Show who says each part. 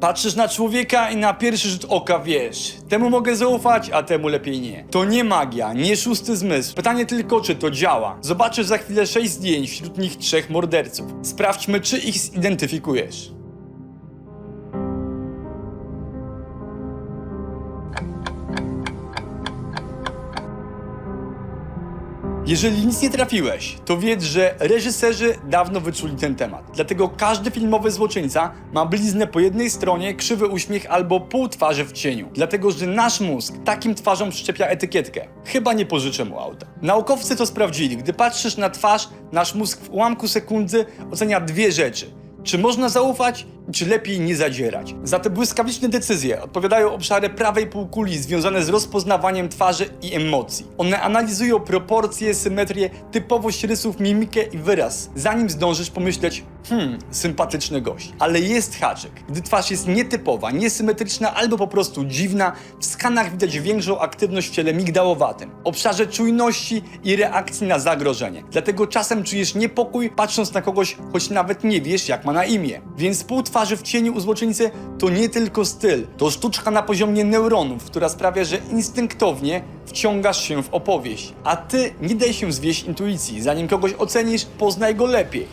Speaker 1: Patrzysz na człowieka i na pierwszy rzut oka wiesz, temu mogę zaufać, a temu lepiej nie. To nie magia, nie szósty zmysł. Pytanie tylko, czy to działa. Zobaczysz za chwilę sześć zdjęć, wśród nich trzech morderców. Sprawdźmy, czy ich zidentyfikujesz. Jeżeli nic nie trafiłeś, to wiedz, że reżyserzy dawno wyczuli ten temat. Dlatego każdy filmowy złoczyńca ma bliznę po jednej stronie, krzywy uśmiech albo pół twarzy w cieniu. Dlatego, że nasz mózg takim twarzom wszczepia etykietkę. Chyba nie pożyczę mu auta. Naukowcy to sprawdzili. Gdy patrzysz na twarz, nasz mózg w ułamku sekundy ocenia dwie rzeczy. Czy można zaufać, czy lepiej nie zadzierać? Za te błyskawiczne decyzje odpowiadają obszary prawej półkuli związane z rozpoznawaniem twarzy i emocji. One analizują proporcje, symetrię, typowość rysów, mimikę i wyraz, zanim zdążysz pomyśleć, hmm, sympatyczny gość. Ale jest haczyk. Gdy twarz jest nietypowa, niesymetryczna albo po prostu dziwna, w skanach widać większą aktywność w ciele migdałowatym, obszarze czujności i reakcji na zagrożenie. Dlatego czasem czujesz niepokój, patrząc na kogoś, choć nawet nie wiesz, jak ma na imię. Więc pół twarzy w cieniu u złoczyńcy to nie tylko styl, to sztuczka na poziomie neuronów, która sprawia, że instynktownie wciągasz się w opowieść. A ty nie daj się zwieść intuicji. Zanim kogoś ocenisz, poznaj go lepiej.